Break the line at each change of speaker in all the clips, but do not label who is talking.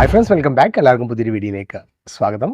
Hi friends welcome back എല്ലാവർക്കും പുതിയൊരു വീഡിയോയിലേക്ക് സ്വാഗതം.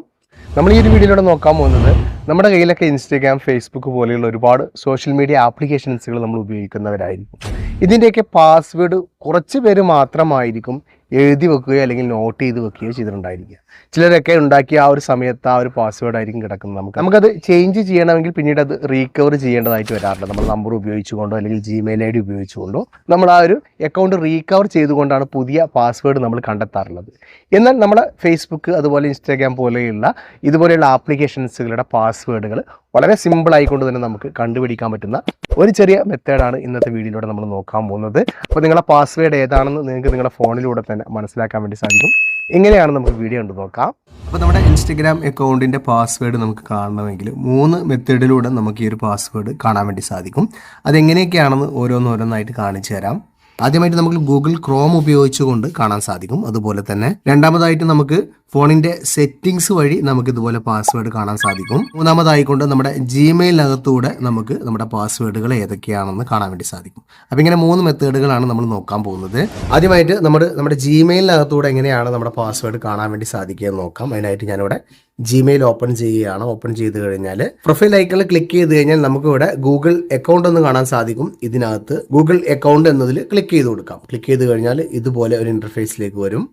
നമ്മൾ ഈ ഒരു വീഡിയോയിലൂടെ നോക്കാൻ പോകുന്നത് നമ്മുടെ കയ്യിലൊക്കെ ഇൻസ്റ്റാഗ്രാം ഫേസ്ബുക്ക് പോലെയുള്ള ഒരുപാട് സോഷ്യൽ മീഡിയ ആപ്ലിക്കേഷൻസുകൾ നമ്മൾ ഉപയോഗിക്കുന്നവരായിരിക്കും. ഇതിന്റെയൊക്കെ പാസ്വേഡ് കുറച്ച് പേര് മാത്രമായിരിക്കും എഴുതി വെക്കുകയോ അല്ലെങ്കിൽ നോട്ട് ചെയ്ത് വെക്കുകയോ ചെയ്തിട്ടുണ്ടായിരിക്കുക ചിലരൊക്കെ ഉണ്ടാക്കിയ ആ ഒരു സമയത്ത് ആ ഒരു പാസ്വേഡ് ആയിരിക്കും കിടക്കുന്നത്. നമുക്ക് നമുക്കത് ചേഞ്ച് ചെയ്യണമെങ്കിൽ പിന്നീട് അത് റീകവർ ചെയ്യേണ്ടതായിട്ട് വരാറുണ്ട് നമ്മൾ നമ്പർ ഉപയോഗിച്ചുകൊണ്ടോ അല്ലെങ്കിൽ ജിമെയിൽ ഐ ഡി ഉപയോഗിച്ചുകൊണ്ടോ നമ്മൾ ആ ഒരു അക്കൗണ്ട് റീകവർ ചെയ്തുകൊണ്ടാണ് പുതിയ പാസ്വേഡ് നമ്മൾ കണ്ടെത്താറുള്ളത്. എന്നാൽ നമ്മുടെ ഫേസ്ബുക്ക് അതുപോലെ ഇൻസ്റ്റാഗ്രാം പോലെയുള്ള ഇതുപോലെയുള്ള ആപ്ലിക്കേഷൻസുകളുടെ പാസ്വേഡുകൾ വളരെ സിമ്പിൾ ആയിക്കൊണ്ട് തന്നെ നമുക്ക് കണ്ടുപിടിക്കാൻ പറ്റുന്ന ഒരു ചെറിയ മെത്തേഡാണ് ഇന്നത്തെ വീഡിയോയിലൂടെ നമ്മൾ നോക്കാൻ പോകുന്നത്. അപ്പോൾ നിങ്ങളുടെ പാസ്വേഡ് ഏതാണെന്ന് നിങ്ങൾക്ക് നിങ്ങളുടെ ഫോണിലൂടെ തന്നെ മനസ്സിലാക്കാൻ വേണ്ടി സാധിക്കും. എങ്ങനെയാണ് നമുക്ക് വീഡിയോ കണ്ടു നോക്കാം. അപ്പോൾ നമ്മുടെ ഇൻസ്റ്റഗ്രാം അക്കൗണ്ടിന്റെ പാസ്വേഡ് നമുക്ക് കാണണമെങ്കിൽ മൂന്ന് മെത്തേഡിലൂടെ നമുക്ക് ഈ ഒരു പാസ്വേഡ് കാണാൻ വേണ്ടി സാധിക്കും. അതെങ്ങനെയൊക്കെയാണെന്ന് ഓരോന്നോരോന്നായിട്ട് കാണിച്ചു തരാം. ആദ്യമായിട്ട് നമുക്ക് ഗൂഗിൾ ക്രോം ഉപയോഗിച്ചുകൊണ്ട് കാണാൻ സാധിക്കും. അതുപോലെ തന്നെ രണ്ടാമതായിട്ട് നമുക്ക് ഫോണിന്റെ സെറ്റിംഗ്സ് വഴി നമുക്ക് ഇതുപോലെ പാസ്വേഡ് കാണാൻ സാധിക്കും. മൂന്നാമതായിക്കൊണ്ട് നമ്മുടെ ജിമെയിലിനകത്തൂടെ നമുക്ക് നമ്മുടെ പാസ്വേഡുകൾ ഏതൊക്കെയാണെന്ന് കാണാൻ വേണ്ടി സാധിക്കും. അപ്പൊ ഇങ്ങനെ മൂന്ന് മെത്തേഡുകളാണ് നമ്മൾ നോക്കാൻ പോകുന്നത്. ആദ്യമായിട്ട് നമ്മൾ നമ്മുടെ ജിമെയിലിനകത്തൂടെ എങ്ങനെയാണ് നമ്മുടെ പാസ്വേഡ് കാണാൻ വേണ്ടി സാധിക്കുക എന്ന് നോക്കാം. അതിനായിട്ട് ഞാനിവിടെ ജിമെയിൽ ഓപ്പൺ ചെയ്യുകയാണ്. ഓപ്പൺ ചെയ്ത് കഴിഞ്ഞാൽ പ്രൊഫൈൽ ഐക്കണിൽ ക്ലിക്ക് ചെയ്ത് കഴിഞ്ഞാൽ നമുക്ക് ഇവിടെ ഗൂഗിൾ അക്കൗണ്ട് എന്ന് കാണാൻ സാധിക്കും. ഇതിനകത്ത് ഗൂഗിൾ അക്കൗണ്ട് എന്നതിൽ ക്ലിക്ക് ചെയ്ത് കൊടുക്കാം. ക്ലിക്ക് ചെയ്ത് കഴിഞ്ഞാൽ ഇതുപോലെ ഒരു ഇന്റർഫേസിലേക്ക് വരും.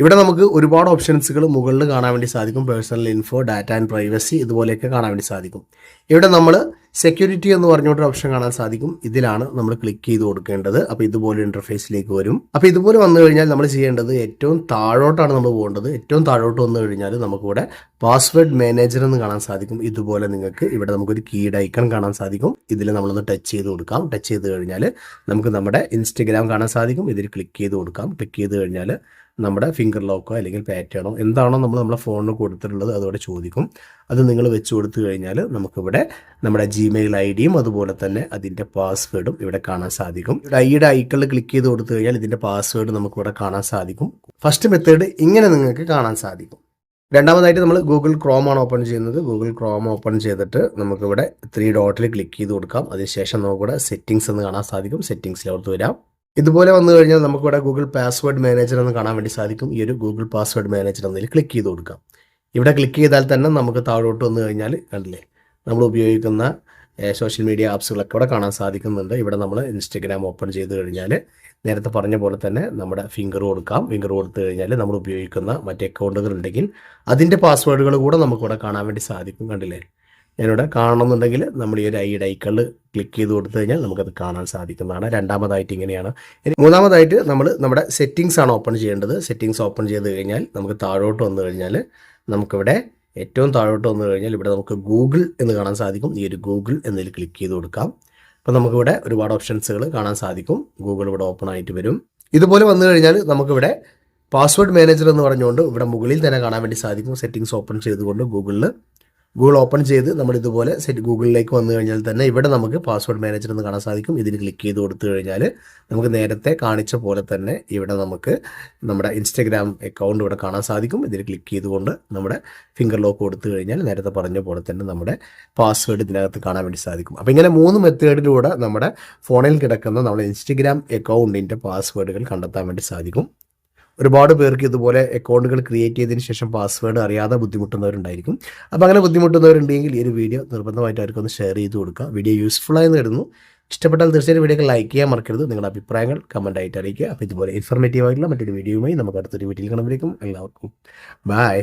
ഇവിടെ നമുക്ക് ഒരുപാട് ഓപ്ഷൻസുകൾ മുകളിൽ കാണാൻ വേണ്ടി സാധിക്കും. Personal info data and privacy ഇതുപോലെയൊക്കെ കാണാൻ വേണ്ടി സാധിക്കും. ഇവിടെ നമ്മൾ സെക്യൂരിറ്റി എന്ന് പറഞ്ഞൊരു ഓപ്ഷൻ കാണാൻ സാധിക്കും. ഇതിലാണ് നമ്മൾ ക്ലിക്ക് ചെയ്ത് കൊടുക്കേണ്ടത്. അപ്പോൾ ഇതുപോലെ ഇന്റർഫേസിലേക്ക് വരും. അപ്പോൾ ഇതുപോലെ വന്നു കഴിഞ്ഞാൽ നമ്മൾ ചെയ്യേണ്ടത് ഏറ്റവും താഴോട്ടാണ് നമ്മൾ പോകേണ്ടത്. ഏറ്റവും താഴോട്ട് വന്നു കഴിഞ്ഞാൽ നമുക്കിവിടെ പാസ്വേഡ് മാനേജർ എന്ന് കാണാൻ സാധിക്കും. ഇതുപോലെ നിങ്ങൾക്ക് ഇവിടെ നമുക്കൊരു കീഡ് ഐക്കൺ കാണാൻ സാധിക്കും. ഇതിൽ നമ്മളൊന്ന് ടച്ച് ചെയ്ത് കൊടുക്കാം. ടച്ച് ചെയ്ത് കഴിഞ്ഞാൽ നമുക്ക് നമ്മുടെ ഇൻസ്റ്റഗ്രാം കാണാൻ സാധിക്കും. ഇതിൽ ക്ലിക്ക് ചെയ്ത് കൊടുക്കാം. ക്ലിക്ക് ചെയ്ത് കഴിഞ്ഞാൽ നമ്മുടെ ഫിംഗർ ലോക്കോ അല്ലെങ്കിൽ പാറ്റേണോ എന്താണോ നമ്മൾ നമ്മുടെ ഫോണിന് കൊടുത്തിട്ടുള്ളത് അതോടെ ചോദിക്കും. അത് നിങ്ങൾ വെച്ച് കൊടുത്തു കഴിഞ്ഞാൽ നമുക്കിവിടെ നമ്മുടെ ജിമെയിൽ ഐ ഡിയും അതുപോലെ തന്നെ അതിന്റെ പാസ്വേഡും ഇവിടെ കാണാൻ സാധിക്കും. ഐയുടെ ഐക്കളിൽ ക്ലിക്ക് ചെയ്ത് കൊടുത്തു കഴിഞ്ഞാൽ ഇതിന്റെ പാസ്വേഡ് നമുക്കിവിടെ കാണാൻ സാധിക്കും. ഫസ്റ്റ് മെത്തേഡ് ഇങ്ങനെ നിങ്ങൾക്ക് കാണാൻ സാധിക്കും. രണ്ടാമതായിട്ട് നമ്മൾ ഗൂഗിൾ ക്രോം ആണ് ഓപ്പൺ ചെയ്യുന്നത്. ഗൂഗിൾ ക്രോം ഓപ്പൺ ചെയ്തിട്ട് നമുക്കിവിടെ ത്രീ ഡോട്ടിൽ ക്ലിക്ക് ചെയ്ത് കൊടുക്കാം. അതിനുശേഷം നമുക്കിവിടെ സെറ്റിംഗ്സ് എന്ന് കാണാൻ സാധിക്കും. സെറ്റിംഗ്സിലോട്ട് വരാം. ഇതുപോലെ വന്നു കഴിഞ്ഞാൽ നമുക്കിവിടെ ഗൂഗിൾ പാസ്വേഡ് മാനേജർ എന്ന് കാണാൻ വേണ്ടി സാധിക്കും. ഈ ഒരു ഗൂഗിൾ പാസ്വേഡ് മാനേജർ എന്നതിൽ ക്ലിക്ക് ചെയ്ത് കൊടുക്കാം. ഇവിടെ ക്ലിക്ക് ചെയ്താൽ തന്നെ നമുക്ക് താഴോട്ട് വന്നു കഴിഞ്ഞാൽ കണ്ടില്ലേ നമ്മൾ ഉപയോഗിക്കുന്ന സോഷ്യൽ മീഡിയ ആപ്സുകളൊക്കെ ഇവിടെ കാണാൻ സാധിക്കുന്നുണ്ട്. ഇവിടെ നമ്മൾ ഇൻസ്റ്റഗ്രാം ഓപ്പൺ ചെയ്ത് കഴിഞ്ഞാൽ നേരത്തെ പറഞ്ഞ പോലെ തന്നെ നമ്മുടെ ഫിംഗർ കൊടുക്കാം. ഫിംഗർ കൊടുത്തു കഴിഞ്ഞാൽ നമ്മൾ ഉപയോഗിക്കുന്ന മറ്റ് അക്കൗണ്ടുകൾ ഉണ്ടെങ്കിൽ അതിന്റെ പാസ്വേഡുകൾ കൂടെ നമുക്കിവിടെ കാണാൻ വേണ്ടി സാധിക്കും. കണ്ടില്ലേ? ഞാനിവിടെ കാണണമെന്നുണ്ടെങ്കിൽ നമ്മൾ ഈ ഒരു ഐയുടെ ഐക്കണിൽ ക്ലിക്ക് ചെയ്ത് കൊടുത്തു കഴിഞ്ഞാൽ നമുക്കത് കാണാൻ സാധിക്കുന്നതാണ്. രണ്ടാമതായിട്ട് ഇങ്ങനെയാണ്. മൂന്നാമതായിട്ട് നമ്മൾ നമ്മുടെ സെറ്റിങ്സ് ആണ് ഓപ്പൺ ചെയ്യേണ്ടത്. സെറ്റിങ്സ് ഓപ്പൺ ചെയ്ത് കഴിഞ്ഞാൽ നമുക്ക് താഴോട്ട് വന്നു കഴിഞ്ഞാൽ നമുക്കിവിടെ ഏറ്റവും താഴോട്ട് വന്നു കഴിഞ്ഞാൽ ഇവിടെ നമുക്ക് ഗൂഗിൾ എന്ന് കാണാൻ സാധിക്കും. ഈ ഒരു ഗൂഗിൾ എന്നതിൽ ക്ലിക്ക് ചെയ്ത് കൊടുക്കാം. അപ്പോൾ നമുക്കിവിടെ ഒരുപാട് ഓപ്ഷൻസുകൾ കാണാൻ സാധിക്കും. ഗൂഗിൾ ഇവിടെ ഓപ്പൺ ആയിട്ട് വരും. ഇതുപോലെ വന്നു കഴിഞ്ഞാൽ നമുക്കിവിടെ പാസ്വേഡ് മാനേജർ എന്ന് പറഞ്ഞുകൊണ്ട് ഇവിടെ മുകളിൽ തന്നെ കാണാൻ വേണ്ടി സാധിക്കും. സെറ്റിങ്സ് ഓപ്പൺ ചെയ്തുകൊണ്ട് ഗൂഗിളിൽ ഗൂഗിൾ ഓപ്പൺ ചെയ്ത് നമ്മൾ ഇതുപോലെ സെറ്റ് ഗൂഗിളിലേക്ക് വന്നു കഴിഞ്ഞാൽ തന്നെ ഇവിടെ നമുക്ക് പാസ്വേഡ് മാനേജർ എന്ന് കാണാൻ സാധിക്കും. ഇതിൽ ക്ലിക്ക് ചെയ്ത് കൊടുത്തു കഴിഞ്ഞാൽ നമുക്ക് നേരത്തെ കാണിച്ച പോലെ തന്നെ ഇവിടെ നമുക്ക് നമ്മുടെ ഇൻസ്റ്റഗ്രാം അക്കൗണ്ട് ഇവിടെ കാണാൻ സാധിക്കും. ഇതിൽ ക്ലിക്ക് ചെയ്തുകൊണ്ട് നമ്മുടെ ഫിംഗർ ലോക്ക് കൊടുത്തു കഴിഞ്ഞാൽ നേരത്തെ പറഞ്ഞ പോലെ തന്നെ നമ്മുടെ പാസ്വേഡ് ഇതിനകത്ത് കാണാൻ വേണ്ടി സാധിക്കും. അപ്പോൾ ഇങ്ങനെ മൂന്ന് മെത്തേഡിലൂടെ നമ്മുടെ ഫോണിൽ കിടക്കുന്ന നമ്മുടെ ഇൻസ്റ്റഗ്രാം അക്കൗണ്ടിന്റെ പാസ്വേഡുകൾ കണ്ടെത്താൻ വേണ്ടി സാധിക്കും. ഒരുപാട് പേർക്ക് ഇതുപോലെ അക്കൗണ്ടുകൾ ക്രിയേറ്റ് ചെയ്തതിന് ശേഷം പാസ്വേഡ് അറിയാതെ ബുദ്ധിമുട്ടുന്നവരുണ്ടായിരിക്കും. അപ്പോൾ അങ്ങനെ ബുദ്ധിമുട്ടുന്നവരുണ്ടെങ്കിൽ ഈ ഒരു വീഡിയോ നിർബന്ധമായിട്ട് അവർക്കൊന്ന് ഷെയർ ചെയ്ത് കൊടുക്കുക. വീഡിയോ യൂസ്ഫുൾ ആയി നേടുന്നു ഇഷ്ടപ്പെട്ടാൽ തീർച്ചയായും വീഡിയോ ലൈക്ക് ചെയ്യാൻ മറക്കരുത്. നിങ്ങളുടെ അഭിപ്രായങ്ങൾ കമന്റ് ആയിട്ട് അറിയിക്കുക അപ്പോൾ ഇതുപോലെ ഇൻഫർമേറ്റീവ് ആയിട്ടുള്ള മറ്റൊരു വീഡിയോയുമായി നമുക്ക് അടുത്തൊരു വീട്ടിൽ കാണുമ്പോഴേക്കും എല്ലാവർക്കും. ബൈ